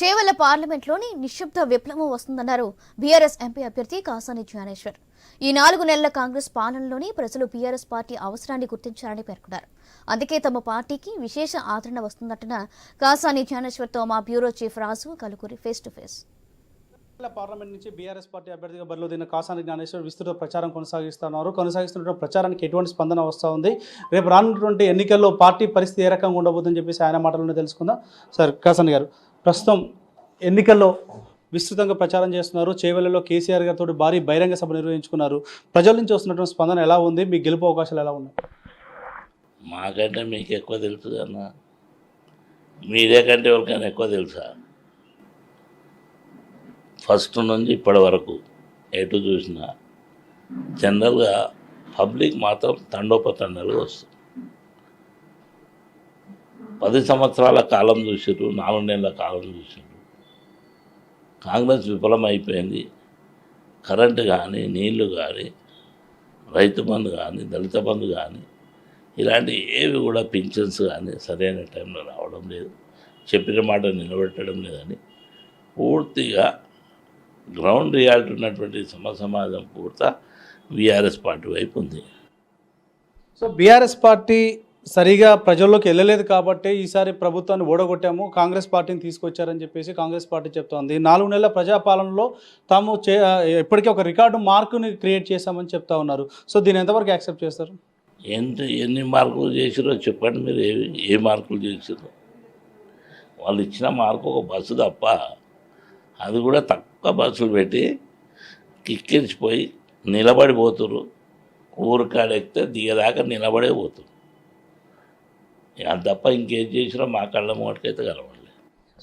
చేవల పార్లమెంట్లోని నిశ్శబ్ద విప్లవం వస్తుందన్నారు BRS MP అభ్యర్థి కాసాని జ్ఞానేశ్వర్. ఈ నాలుగు నెలల కాంగ్రెస్ పాలనలోని ప్రజలు బీఆర్ఎస్ పార్టీ అవసరాన్ని గుర్తించారని పేర్కొన్నారు. అందుకే తమ పార్టీకి విశేష ఆదరణ వస్తుందంటున్న కాసాని జ్ఞానేశ్వర్తో మా bureau chief Raju Kaluguri face to face. Parliament నుంచి బీఆర్ఎస్ పార్టీ అభ్యర్థిగా బరిలో దిన కాసాని జ్ఞానేశ్వర్ విస్తృత ప్రచారం కొనసాగిస్తున్నారు. కొనసాగిస్తున్న ప్రచారానికి ఎటువంటి స్పందన వస్తూ ఉంది? రేపు రానున్నటువంటి ఎన్నికల్లో పార్టీ పరిస్థితి ఏ రకంగా ఉండబోతుందని చెప్పేసి ఆయన మాటలను తెలుసుకుందాం. సార్ కాసాని గారు ప్రస్తుతం ఎన్నికల్లో విస్తృతంగా ప్రచారం చేస్తున్నారు. చేవెళ్ళలో కేసీఆర్ గారితో భారీ బహిరంగ సభ నిర్వహించుకున్నారు. ప్రజల నుంచి వస్తున్నటువంటి స్పందన ఎలా ఉంది? మీ గెలుపు అవకాశాలు ఎలా ఉన్నాయి? మాకంటే మీకు ఎక్కువ తెలుసు కన్నా మీరే కంటే ఎవరికైనా ఎక్కువ తెలుసా? ఫస్ట్ నుంచి ఇప్పటి వరకు ఎటు చూసినా జనరల్గా పబ్లిక్ మాత్రం తండోపతండాలుగా వస్తుంది. పది సంవత్సరాల కాలం చూసారు నాలుగు నెలల కాలం చూసారు కాంగ్రెస్ విఫలమైపోయింది. కరెంటు కానీ నీళ్ళు కానీ రైతు బంధు కానీ దళిత బంధు కానీ ఇలాంటి ఏవి కూడా పింఛన్స్ కానీ సరైన టైంలో రావడం లేదు. చెప్పిన మాట నిలబెట్టడం లేదని పూర్తిగా గ్రౌండ్ రియాలిటీ ఉన్నటువంటి సమ సమాజం పూర్త బీఆర్ఎస్ పార్టీ వైపు ఉంది. సో బీఆర్ఎస్ పార్టీ సరిగా ప్రజల్లోకి వెళ్ళలేదు కాబట్టి ఈసారి ప్రభుత్వాన్ని ఓడగొట్టాము కాంగ్రెస్ పార్టీని తీసుకొచ్చారని చెప్పేసి కాంగ్రెస్ పార్టీ చెప్తోంది. నాలుగు నెలల ప్రజాపాలనలో తాము చే ఇప్పటికే ఒక రికార్డు మార్కుని క్రియేట్ చేశామని చెప్తా ఉన్నారు. సో దీన్ని ఎంతవరకు యాక్సెప్ట్ చేస్తారు? ఎంత ఎన్ని మార్కులు చేసిరో చెప్పండి మీరు ఏ ఏ మార్కులు చేసిరో వాళ్ళు ఇచ్చిన మార్కు ఒక బస్సు తప్ప అది కూడా తక్కువ బస్సులు పెట్టి కిక్కిరిచిపోయి నిలబడిపోతురు ఊరికాడ ఎక్కితే దిగదాకా నిలబడే పోతురు అది తప్ప ఇంకేం చేసినా మా కళ్ళ మూటకైతే కలవలేదు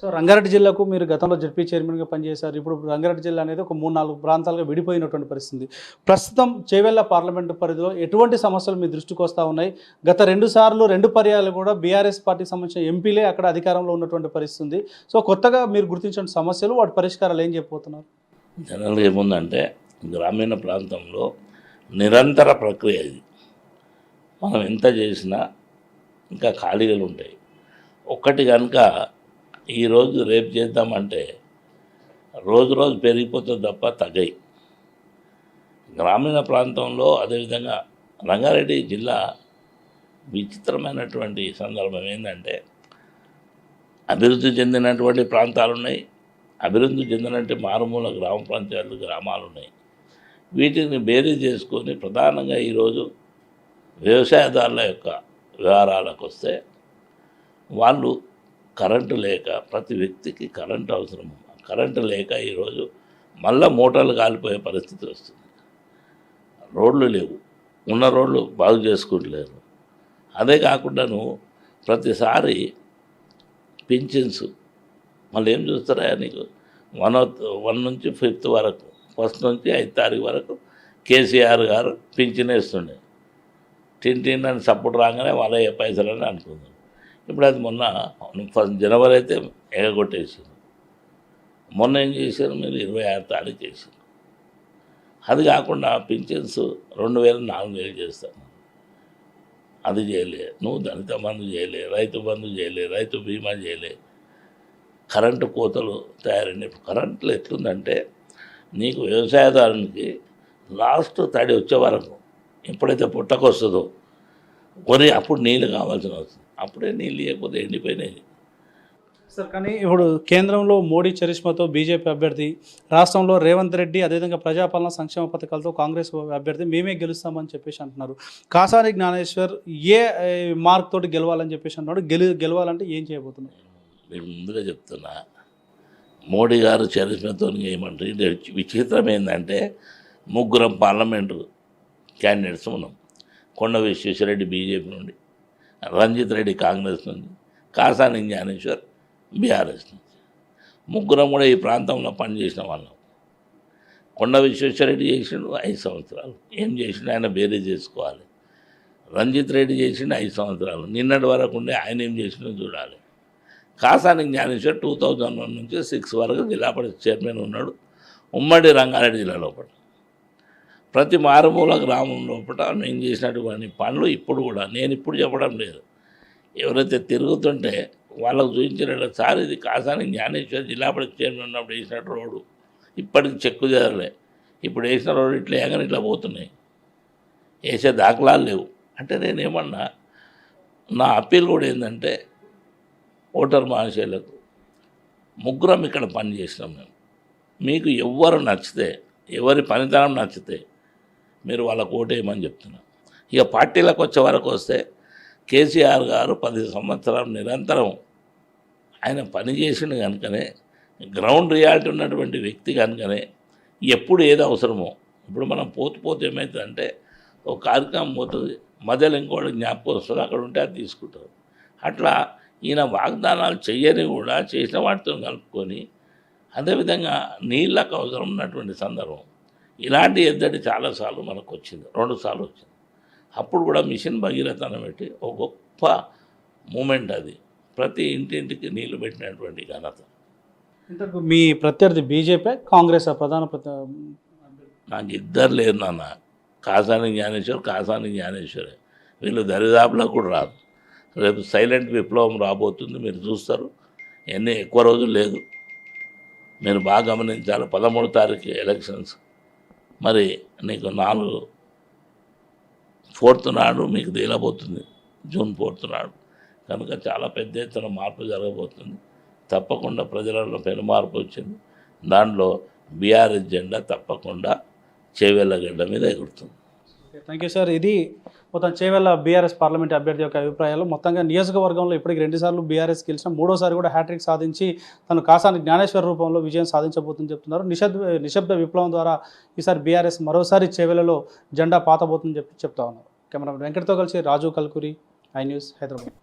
సో రంగారెడ్డి జిల్లాకు మీరు గతంలో జడ్పీ చైర్మన్గా పనిచేశారు. ఇప్పుడు రంగారెడ్డి జిల్లా అనేది ఒక మూడు నాలుగు ప్రాంతాలుగా విడిపోయినటువంటి పరిస్థితి. ప్రస్తుతం చేవెళ్ళ పార్లమెంటు పరిధిలో ఎటువంటి సమస్యలు మీ దృష్టికి వస్తూ ఉన్నాయి? గత రెండు సార్లు రెండు పర్యాలు కూడా బీఆర్ఎస్ పార్టీకి సంబంధించిన ఎంపీలే అక్కడ అధికారంలో ఉన్నటువంటి పరిస్థితి. సో కొత్తగా మీరు గుర్తించిన సమస్యలు వాటి పరిష్కారాలు ఏం చెప్పబోతున్నారు? జనరల్గా ఏముందంటే గ్రామీణ ప్రాంతంలో నిరంతర ప్రక్రియ ఇది. మనం ఎంత చేసినా ఇంకా ఖాళీలు ఉంటాయి. ఒక్కటి కనుక ఈరోజు రేపు చేద్దామంటే రోజు రోజు పెరిగిపోతుంది తప్ప తగ్గాయి. గ్రామీణ ప్రాంతంలో అదేవిధంగా రంగారెడ్డి జిల్లా విచిత్రమైనటువంటి సందర్భం ఏంటంటే అభివృద్ధి చెందినటువంటి ప్రాంతాలు ఉన్నాయి. అభివృద్ధి చెందినట్టు మారుమూల గ్రామ పంచాయతీలు గ్రామాలు ఉన్నాయి. వీటిని బేరీ చేసుకొని ప్రధానంగా ఈరోజు వ్యవసాయదారుల యొక్క వివరాలకు వస్తే వాళ్ళు కరెంటు లేక ప్రతి వ్యక్తికి కరెంటు అవసరం కరెంటు లేక ఈరోజు మళ్ళా మోటార్లు కాలిపోయే పరిస్థితి వస్తుంది రోడ్లు లేవు. ఉన్న రోడ్లు బాగు చేసుకుంటలేరు. అదే కాకుండాను ప్రతిసారి పింఛన్స్ మళ్ళీ ఏం చూస్తారా నీకు? వన్ వన్ నుంచి ఫిఫ్త్ వరకు ఫస్ట్ నుంచి ఐదు తారీఖు వరకు కేసీఆర్ గారు పింఛన్ వేస్తుండే. టిన్ టిన్ అని సపోర్ట్ రాగానే వాళ్ళ పైసలు అని అనుకుందాం ఇప్పుడు అది మొన్న ఫస్ట్ జనవరి అయితే ఎగగొట్టేసింది. మొన్న ఏం చేశారు మీరు? ఇరవై ఆరు తారీఖు చేశారు అది కాకుండా పింఛన్స్ రెండు వేలు నాలుగు వేలు చేస్తాను. అది చేయలే. నువ్వు దళిత బంధు చేయలే రైతు బంధు చేయలే రైతు బీమా చేయలే. కరెంటు కోతలు తయారైన కరెంట్లు ఎట్లుందంటే నీకు వ్యవసాయదారునికి లాస్ట్ తడి వచ్చే వరకు ఎప్పుడైతే పుట్టకొస్తుందో కొని అప్పుడు నీళ్ళు కావాల్సిన వస్తుంది అప్పుడే నీళ్ళు ఇవ్వకపోతే ఎండిపోయినాయి. సార్ కానీ ఇప్పుడు కేంద్రంలో మోడీ చరిష్మాతో బీజేపీ అభ్యర్థి రాష్ట్రంలో రేవంత్ రెడ్డి అదేవిధంగా ప్రజాపాలన సంక్షేమ పథకాలతో కాంగ్రెస్ అభ్యర్థి మేమే గెలుస్తామని చెప్పేసి అంటున్నారు. కాసాని జ్ఞానేశ్వర్ ఏ మార్క్ తోటి గెలవాలని చెప్పేసి అంటున్నాడు? గెలు గెలవాలంటే ఏం చేయబోతున్నారు? నేను ముందుగా చెప్తున్నా మోడీ గారు చరిత్రతో ఏమంటారు? విచిత్రం ఏంటంటే ముగ్గురం పార్లమెంటు క్యాండిడేట్స్ ఉన్నాం. కొండ విశ్వేశ్వరరెడ్డి బీజేపీ నుండి రంజిత్ రెడ్డి కాంగ్రెస్ నుండి కాసాని జ్ఞానేశ్వర్ బీఆర్ఎస్ నుంచి. ముగ్గురం కూడా ఈ ప్రాంతంలో పనిచేసిన వాళ్ళం. కొండ విశ్వేశ్వరరెడ్డి చేసిండు ఐదు సంవత్సరాలు. ఏం చేసిండు? ఆయన బేరే చేసుకోవాలి. రంజిత్ రెడ్డి చేసిండు ఐదు సంవత్సరాలు. నిన్నటి వరకు ఉండే ఆయన ఏం చేసిండో చూడాలి. Kasani Gnaneshwar two thousand one నుంచి సిక్స్ వరకు జిల్లా పరిషత్ చైర్మన్ ఉన్నాడు. ఉమ్మడి రంగారెడ్డి జిల్లా లోపల ప్రతి మారుమూల గ్రామం లోపల నేను చేసినటువంటి పనులు ఇప్పుడు కూడా నేను ఇప్పుడు చెప్పడం లేదు. ఎవరైతే తిరుగుతుంటే వాళ్ళకు చూపించిన సార్ ఇది కాసాని జ్ఞానేశ్వర్ జిల్లా పరిషత్ చైర్మన్ ఉన్నప్పుడు వేసినట్టు రోడ్డు ఇప్పటికి చెక్కు చేరలే ఇప్పుడు వేసిన రోడ్డు ఇట్లా ఏగానే ఇట్లా పోతున్నాయి. వేసే దాఖలాలు లేవు. అంటే నేనేమన్నా నా అప్పీల్ కూడా ఏంటంటే ఓటర్ మహాశయులకు ముగ్గురం ఇక్కడ పని చేసినాం మేము. మీకు ఎవ్వరు నచ్చితే ఎవరి పనితనం నచ్చితే మీరు వాళ్ళకు ఓటేయమని చెప్తున్నారు ఇక పార్టీలకు వచ్చే వరకు వస్తే కేసీఆర్ గారు పది సంవత్సరాలు నిరంతరం ఆయన పని కనుకనే గ్రౌండ్ రియాలిటీ ఉన్నటువంటి వ్యక్తి కనుకనే ఎప్పుడు ఏది అవసరమో ఇప్పుడు మనం పోతు పోతే ఏమవుతుందంటే ఒక కార్యక్రమం పోతుంది మధ్యలో ఇంకోటి జ్ఞాపకం వస్తుంది అక్కడ ఉంటే అది తీసుకుంటారు. అట్లా ఈయన వాగ్దానాలు చెయ్యని కూడా చేసిన వాటితో కలుపుకొని అదేవిధంగా నీళ్ళకు అవసరం ఉన్నటువంటి సందర్భం. ఇలాంటి ఎద్దడి చాలాసార్లు మనకు వచ్చింది రెండు సార్లు వచ్చింది అప్పుడు కూడా మిషన్ భగీరథనం పెట్టి ఒక గొప్ప మూమెంట్ అది. ప్రతి ఇంటింటికి నీళ్ళు పెట్టినటువంటి ఘనత. ఇంతకు మీ ప్రత్యర్థి బీజేపీ కాంగ్రెస్ ప్రధాన నాకు ఇద్దరు లేరు నాన్న. కాసాని జ్ఞానేశ్వర్ కాసాని జ్ఞానేశ్వరే. వీళ్ళు దరిదాపులో కూడా రాదు రేపు సైలెంట్ విప్లవం రాబోతుంది మీరు చూస్తారు. ఎన్ని ఎక్కువ రోజులు లేదు. మీరు బాగా గమనించాలి. పదమూడు తారీఖు ఎలక్షన్స్. మరి నీకు నాలుగు ఫోర్త్ నాడు మీకు తేలబోతుంది. జూన్ ఫోర్త్ నాడు. కనుక చాలా పెద్ద ఎత్తున మార్పు జరగబోతుంది. తప్పకుండా ప్రజలలో పెను మార్పు వచ్చింది. దాంట్లో బీఆర్ఎస్ జెండా తప్పకుండా చేవెళ్ళగడ్డ మీద ఎగురుతుంది. థ్యాంక్ యూ సార్ ఇది మొత్తం చేవెళ్ళ బీఆర్ఎస్ పార్లమెంట్ అభ్యర్థి యొక్క అభిప్రాయాలు. మొత్తంగా నియోజకవర్గంలో ఇప్పటికి రెండుసార్లు బీఆర్ఎస్ గెలిచిన మూడోసారి కూడా హ్యాట్రిక్ సాధించి తను కాసాని జ్ఞానేశ్వర రూపంలో విజయం సాధించబోతుందని చెప్తున్నారు. నిశ్శబ్ద నిశ్శబ్ద విప్లవం ద్వారా ఈసారి బీఆర్ఎస్ మరోసారి చేవెళ్ళలో జెండా పాతబోతుందని చెప్పి చెప్తా ఉన్నారు. కెమెరా వెంకటతో కలిసి రాజు కల్కూరి ఐ న్యూస్ హైదరాబాద్.